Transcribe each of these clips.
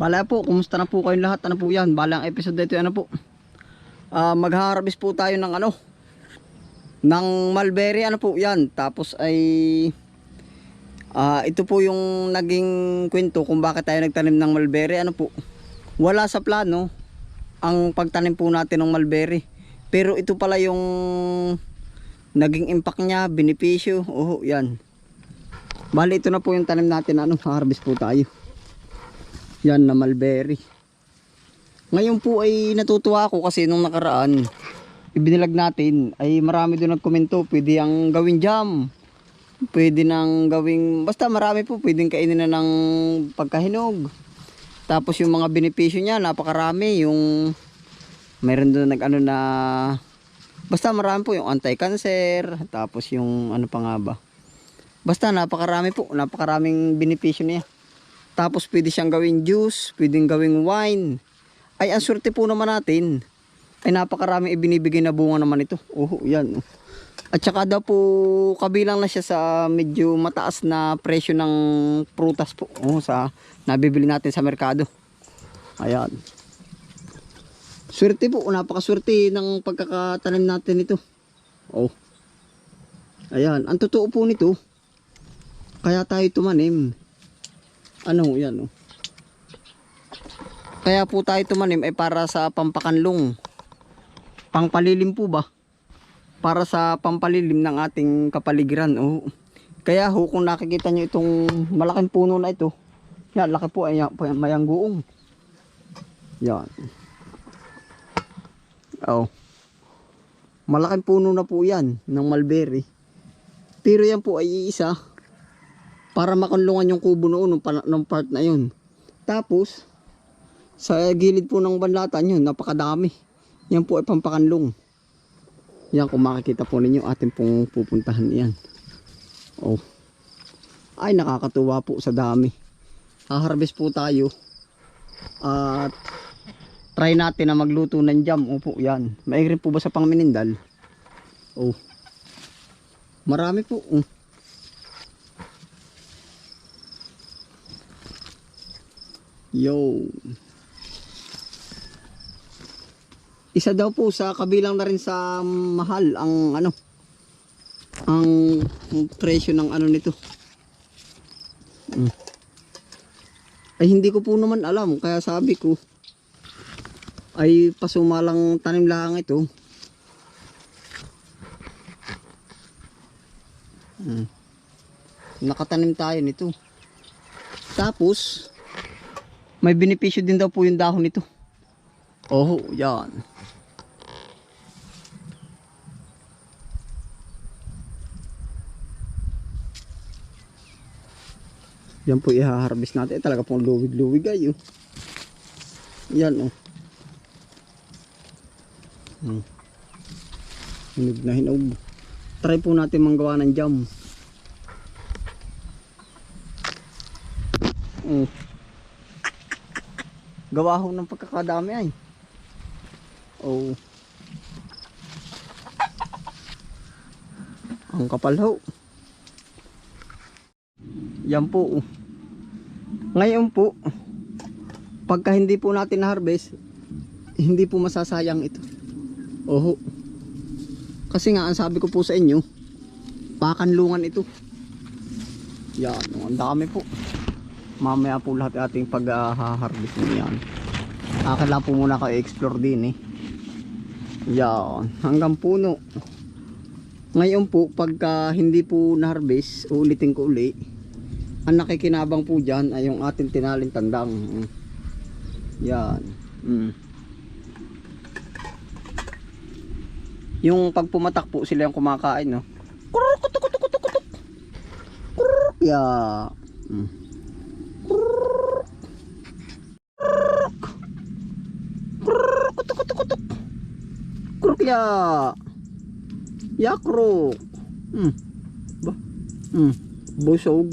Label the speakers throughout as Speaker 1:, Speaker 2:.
Speaker 1: Bala po, kumusta na po kayong lahat? Ano po yan? Balang episode dito ano po? Ah, mag-harvest po tayo ng ano? Ng mulberry ano po yan. Tapos ay ah ito po yung naging kwento kung bakit tayo nagtanim ng mulberry ano po. Wala sa plano ang pagtanim po natin ng mulberry. Pero ito pala yung naging impact niya, benepisyo. Oh, yan. Bali ito na po yung tanim natin ano, harvest po tayo. Yan na mulberry. Ngayon po ay natutuwa ako kasi nung nakaraan, ibinilag natin ay marami doon nagkomento, pwede ang gawin jam. Pwede nang gawing, basta marami po, pwedeng kainin na ng pagkahinog. Tapos yung mga benepisyo niya, napakarami. Yung, mayroon doon nag ano na, basta marami po yung anti-cancer, tapos yung ano pa nga ba. Basta napakarami po, napakaraming benepisyo niya. Tapos pwede siyang gawing juice, pwedeng gawing wine. Ay, ang swerte po naman natin. Ay, napakaraming ibinibigay na bunga naman ito. Oh, yan. At saka daw po, kabilang na siya sa medyo mataas na presyo ng prutas po. Oh, sa nabibili natin sa merkado. Ayan. Swerte po, napakaswerte ng pagkakatanim natin ito. Oh. Ayan, ang totoo po nito, kaya tayo tumanim. Ano yan oh. Kaya po tayo tumanim ay para sa pampakanlong. Pangpalilim po ba? Para sa pampalilim ng ating kapaligiran. Oh. Kaya ho kung nakikita nyo itong malaking puno na ito. Yan, laki po ay mayang guong. Yan. Oh. Malaking puno na po yan ng mulberry. Pero yan po ay isa para makanlungan yung kubo noon ng, pala- ng part na yun. Tapos, sa gilid po ng banlatan yun, napakadami. Yan po ay pampakanlong. Yan kung makikita po ninyo, atin pong pupuntahan yan. Oh. Ay, nakakatuwa po sa dami. Haharvest po tayo. At try natin na magluto ng jam. Opo, yan. Maigrin po ba sa pangminindal? Oh. Marami po. Oh. Yo. Isa daw po sa kabilang na rin sa mahal ang ano ang presyo ng ano nito. Mm. Ay hindi ko po naman alam kaya sabi ko ay pasumalang tanim lang ito. Mm. Nakatanim tayo nito. Tapos may benepisyo din daw po yung dahon nito. Oh, yan. Yan po i-harvest natin. Eh, talaga pong luwig-luwig ay oh. Yan oh. Hmm. Hinog na hinog. Try po natin manggawa ng jam. Oh. Gawa ho ng pagkakadami ay. Oh. Ang kapal ho. Yan po. Ngayon po, pagka hindi po natin na-harvest, hindi po masasayang ito. Oho. Kasi nga, ang sabi ko po sa inyo, pakanlungan ito. Yan, ang dami po. Mamaya po lahat ating pag-harvest uh, yan. Akin lang po muna kayo explore din eh. Yan, hanggang puno. Ngayon po, pagka hindi po na-harvest, uulitin ko uli. Ang nakikinabang po dyan ay yung ating tinaling tandang. Yan. Mm. Yung pag pumatak po sila yung kumakain, no? Kuruk, kutuk, kutuk, kutuk, kutuk. Kuruk, ya. Mm. Kuruk. Kuruk. Kuruk, kutuk, kutuk, kutuk. Kuruk, ya. Ya, kuruk. Hmm. Ba? Hmm. Busog.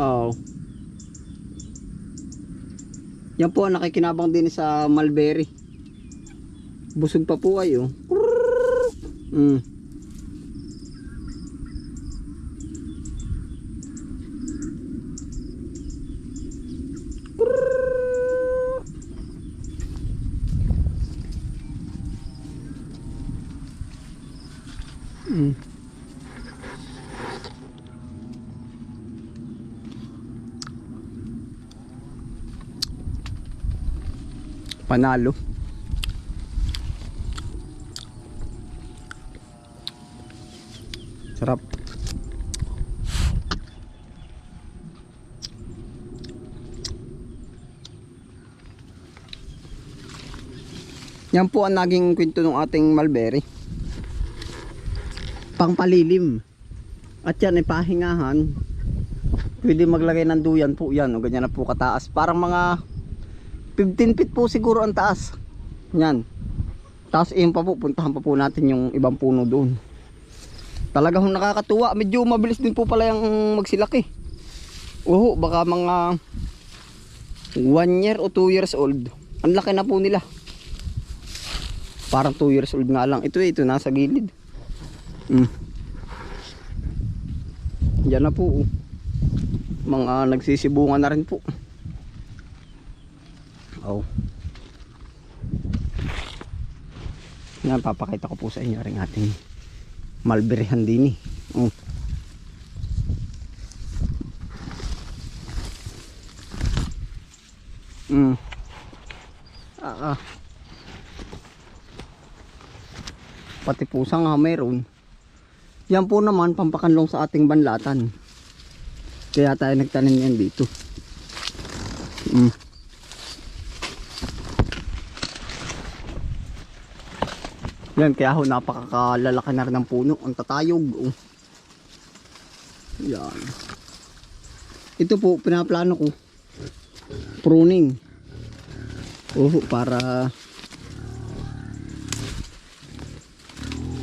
Speaker 1: Oh. Yan po ang nakikinabang din sa mulberry. Busog pa po kayo. Mm. Mm. Panalo. Sarap. Yan po ang naging kwento ng ating mulberry. Pangpalilim. At yan ay pahingahan. Pwede maglagay ng duyan po yan. O ganyan na po kataas. Parang mga 15 feet po siguro ang taas. Yan. Tapos iyon pa po, puntahan pa po natin yung ibang puno doon. Talaga hong nakakatuwa. Medyo mabilis din po pala yung magsilaki. Oo, baka mga 1 year o 2 years old. Ang laki na po nila. Parang 2 years old nga lang. Ito ito nasa gilid. Mm. Yan na po. oh. Mga nagsisibungan na rin po. Oh. Yan, papakita ko po sa inyo rin ating mulberry handini. Oh. Mm. Ah, ah. Pati pusa nga mayroon. Yan po naman pampakanlong sa ating banlatan. Kaya tayo nagtanim yan dito. Mm. Yan, kaya ho napakakalalaki na rin ng puno. Ang tatayog. Oh. Yan. Ito po, pinaplano ko. Pruning. Oh, para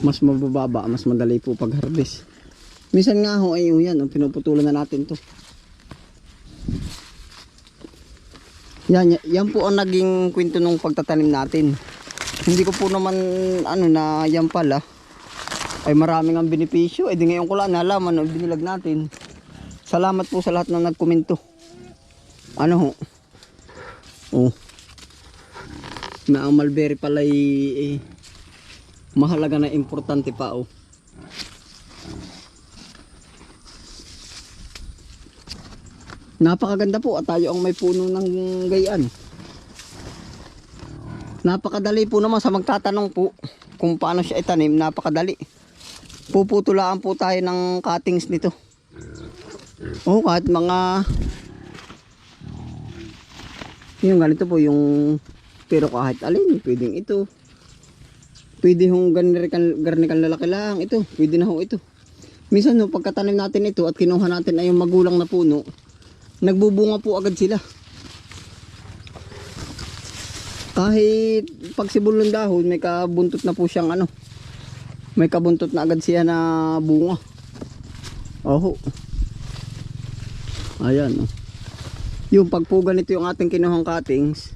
Speaker 1: mas mabababa, mas madali po pag harvest. Minsan nga ho ay oh, yan, oh, pinuputulan na natin to. Yan, yan po ang naging kwento nung pagtatanim natin. Hindi ko po naman ano na yan pala ay maraming ang benepisyo. Eh di ngayon ko lang nalaman no, binilag natin. Salamat po sa lahat ng nagkomento. Ano ho? Oh. Na ang mulberry pala ay eh, mahalaga na importante pa oh. Napakaganda po at tayo ang may puno ng gayaan. Napakadali po naman sa magtatanong po kung paano siya itanim, napakadali. Puputulaan po tayo ng cuttings nito. Oh, kahit mga yung ganito po yung pero kahit alin, pwedeng ito. Pwede hong garnikan, garnikan lalaki lang ito. Pwede na ho ito. Minsan no, pagkatanim natin ito at kinuha natin ay yung magulang na puno, nagbubunga po agad sila. Kahit pag sibol ng dahon, may kabuntot na po siyang ano. May kabuntot na agad siya na bunga. Oho. Ayan. Oh. Yung pag po ganito yung ating kinuhang cuttings,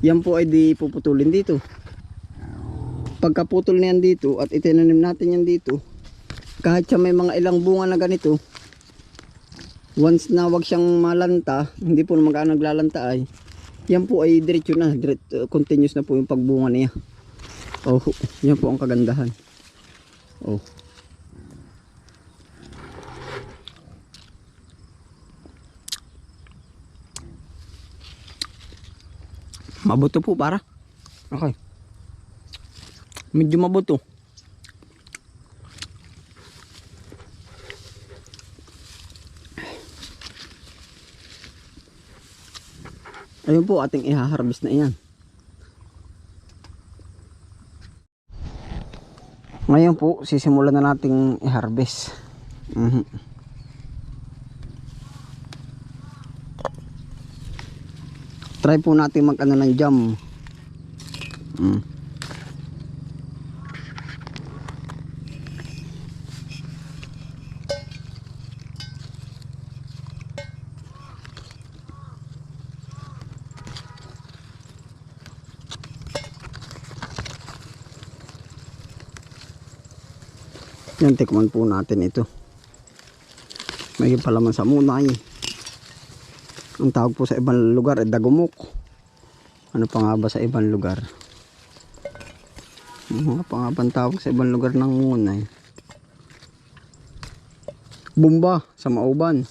Speaker 1: yan po ay di puputulin dito. Pagkaputol na yan dito at itinanim natin yan dito, kahit siya may mga ilang bunga na ganito, once na wag siyang malanta, hindi po magkano naglalanta ay, yan po ay diretso na, direct, uh, continuous na po yung pagbunga niya. Oh, yan po ang kagandahan. Oh. Mabuto po para. Okay. Medyo mabuto. Ayun po ating iha-harvest na iyan. Ngayon po, sisimulan na nating i-harvest. Mhm. Try po natin mag-ano ng jam. Mm. Yan, tikman po natin ito. May palaman sa munay. Ang tawag po sa ibang lugar ay dagumok. Ano pa nga ba sa ibang lugar? Ano Mga pangabang tawag sa ibang lugar ng munay. Bumba sa mauban.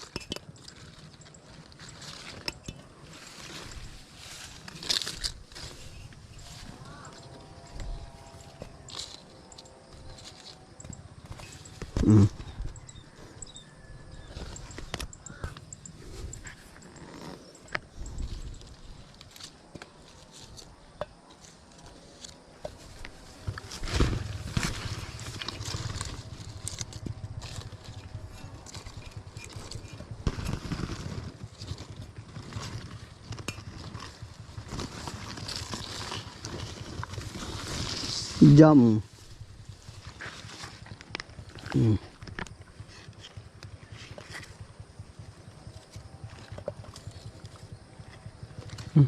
Speaker 1: Jam. Mm. Mm.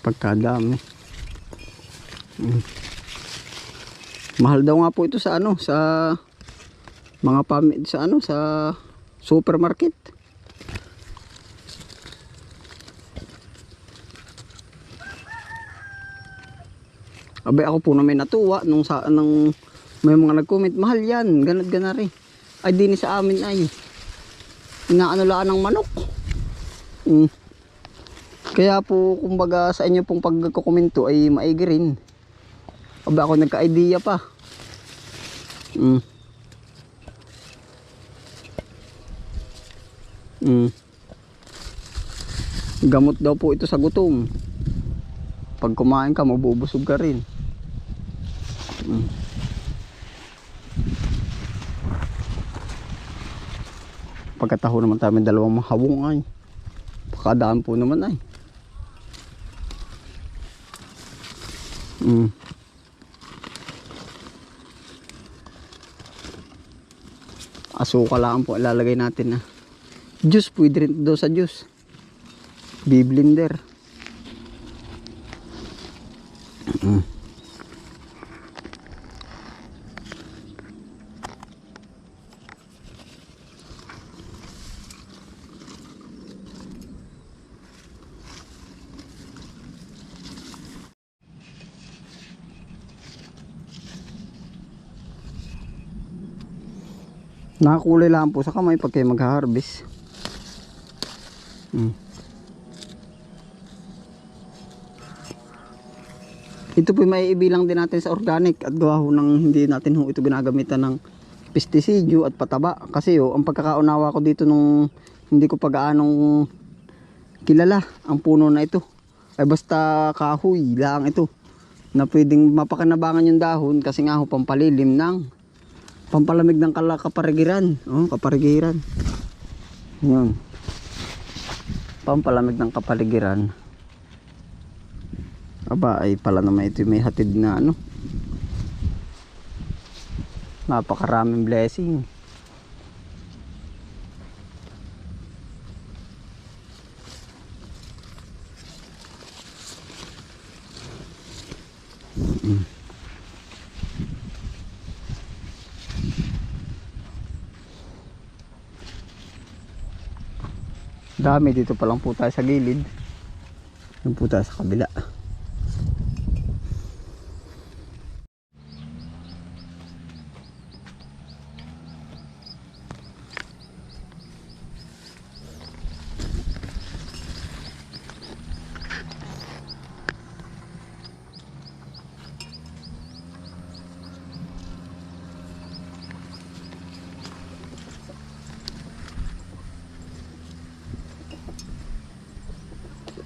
Speaker 1: Pagkadami. Mm. Mahal daw nga po ito sa ano, sa mga pamilya sa ano, sa supermarket. Abay ako po na may natuwa nung sa nang may mga nag-comment, mahal yan, ganat ganari. Ay di ni sa amin ay. Inaano laan ng manok. Mm. Kaya po kumbaga sa inyo pong pagkukomento ay maigi rin. Abay ako nagka-idea pa. Mm. Mm. Gamot daw po ito sa gutom. Pag kumain ka, mabubusog ka rin. Mm. Pagkataho naman tayo may dalawang mahawong ay. Pakadaan po naman ay. Mm. Asuka lang po ilalagay natin na. Juice pwede rin daw sa juice. Biblender. Mm. Nakakulay lang po sa kamay pag kayo mag-harvest. Mm. Ito po may ibilang din natin sa organic at gawa ho ng hindi natin ho ito ginagamitan ng pestisidyo at pataba. Kasi ho, ang pagkakaunawa ko dito nung hindi ko pag-aanong kilala ang puno na ito. Ay basta kahoy lang ito na pwedeng mapakanabangan yung dahon kasi nga ho pampalilim ng pampalamig ng kala kaparigiran. Oh, kaparigiran. Yun. Pampalamig ng kapaligiran. Aba, ay pala naman ito may hatid na ano. Napakaraming blessing. Dami dito pa lang po tayo sa gilid. Doon po tayo sa kabila.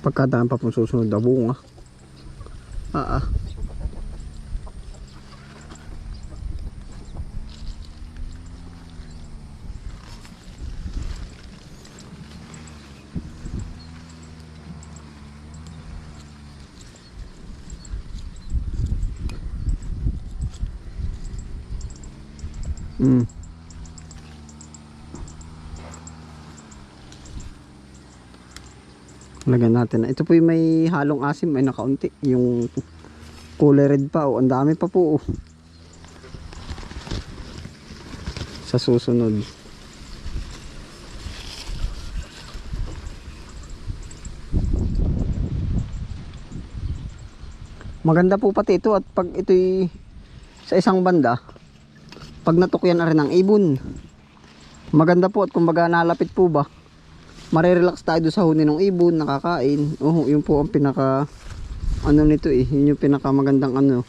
Speaker 1: Pagkadaan pa pong susunod na bunga. Ah ah. Mm. Lagyan natin. na- Ito po yung may halong asim ay nakaunti. Yung kulay red pa. Oh. Ang dami pa po. Oh. Sa susunod. Maganda po pati ito at pag ito'y sa isang banda, pag natukyan na rin ng ibon. Maganda po at kumbaga nalapit po ba, marirelax tayo doon sa huni ng ibon, nakakain. Oh, yun po ang pinaka ano nito eh, yun yung pinaka magandang ano.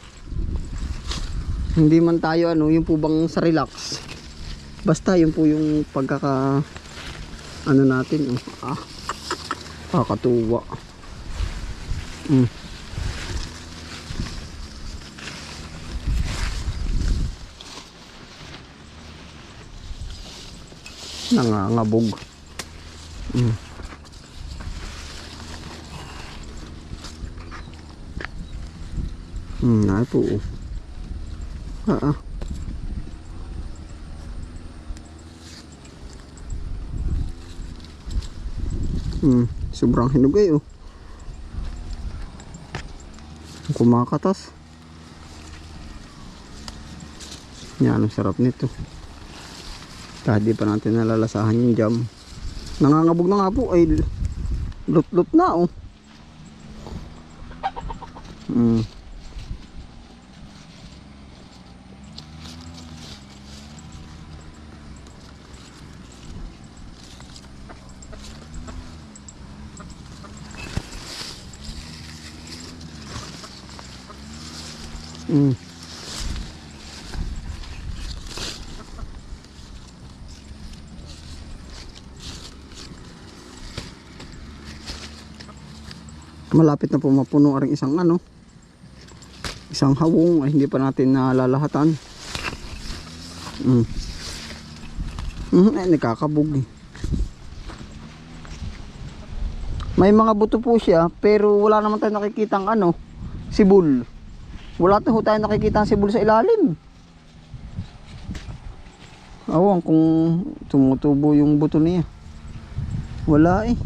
Speaker 1: Hindi man tayo ano, yun po bang sa relax. Basta yun po yung pagkaka ano natin oh. Ah. Kakatuwa. Mm. Nangangabog. Mm. Po. oh. Ah, ah. Hmm, sobrang hinugay oh. Kumakatas. Yan, ang sarap nito. Kahit di pa natin nalalasahan yung jam. Nangangabog na nga po ay lut-lut na oh. Hmm. Mm. Malapit na po mapuno ang isang ano. Isang hawong ay hindi pa natin nalalahatan. Mm. Mm, ay nakakabog eh. May mga buto po siya pero wala naman tayong nakikitang ano, sibul. Wala tayo nakikita ang sibol sa ilalim. Awan kung tumutubo yung buto niya. Wala eh.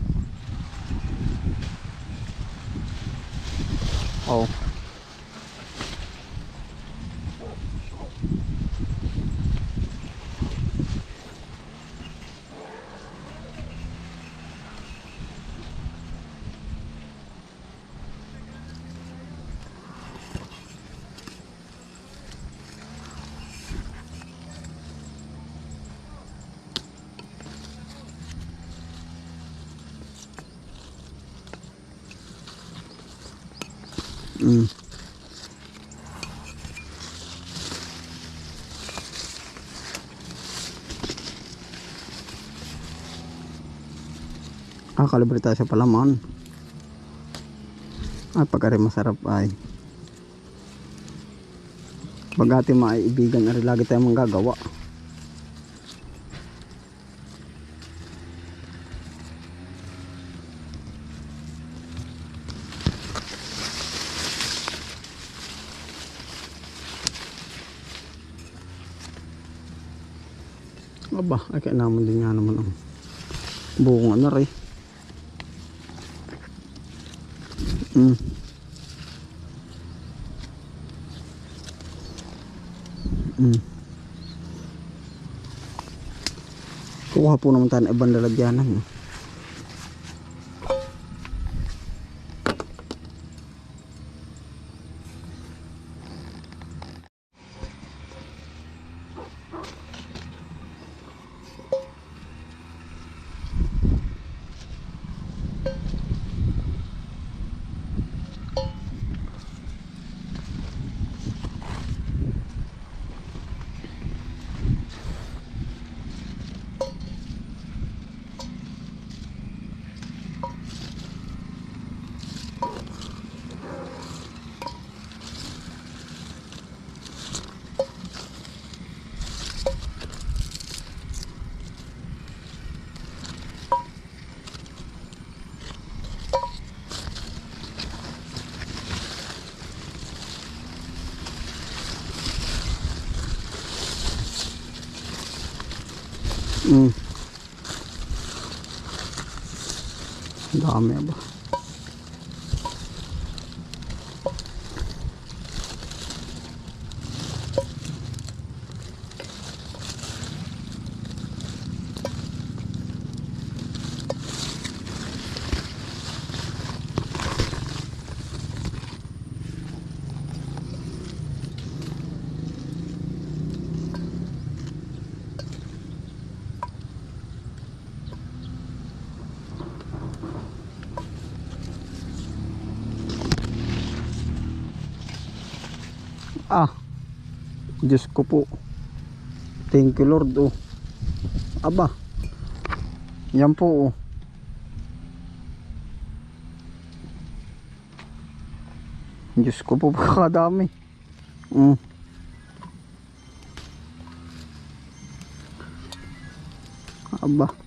Speaker 1: Oh. Ah, kalibre tayo sa palaman. Ay, pagka rin masarap ay. Pag ating maiibigan na rin lagi tayong manggagawa. Aba, ay kaya naman din nga naman ang buong ano rin. Mm. Mm. Kuha po naman tayo ng ibang lalagyanan. eh. Mm. Dami ba? Diyos ko po. Thank you Lord oh. Aba. Yan po oh. Diyos ko po pakadami. Mm. Aba.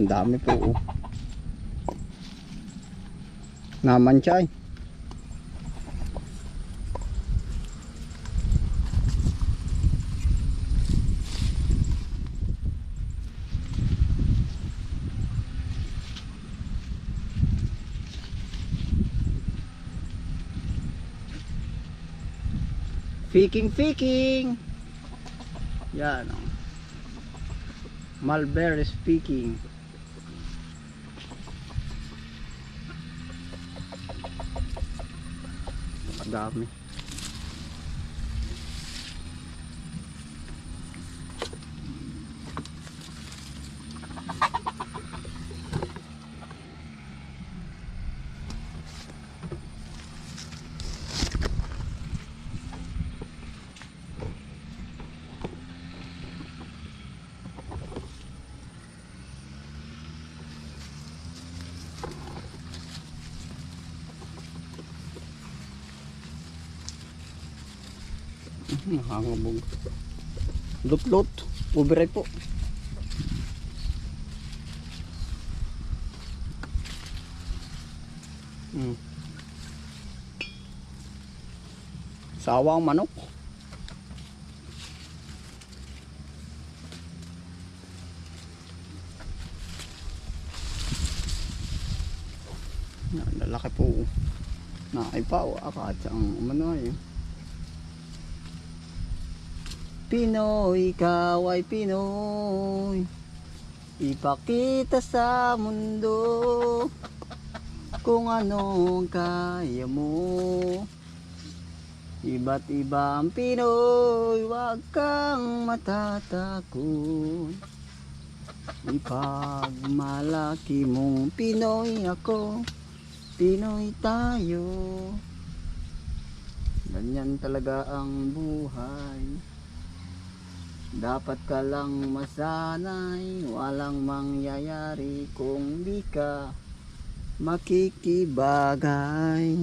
Speaker 1: Ang dami po. Oh. Naman siya eh. Fiking fiking. Yan oh. Mulberry speaking. Dami. Nakangabog. Lutlot. Override po. Hmm. Sawang manok. Lalaki po. Nakaipaw. Akat ang umano eh. Pinoy, ikaw ay Pinoy. Ipakita sa mundo Kung ano ang kaya mo. Iba't iba ang Pinoy Huwag kang matatakot Ipagmalaki mong Pinoy ako Pinoy tayo. Ganyan talaga ang buhay dapat ka lang masanay, walang mangyayari kung di ka makikibagay.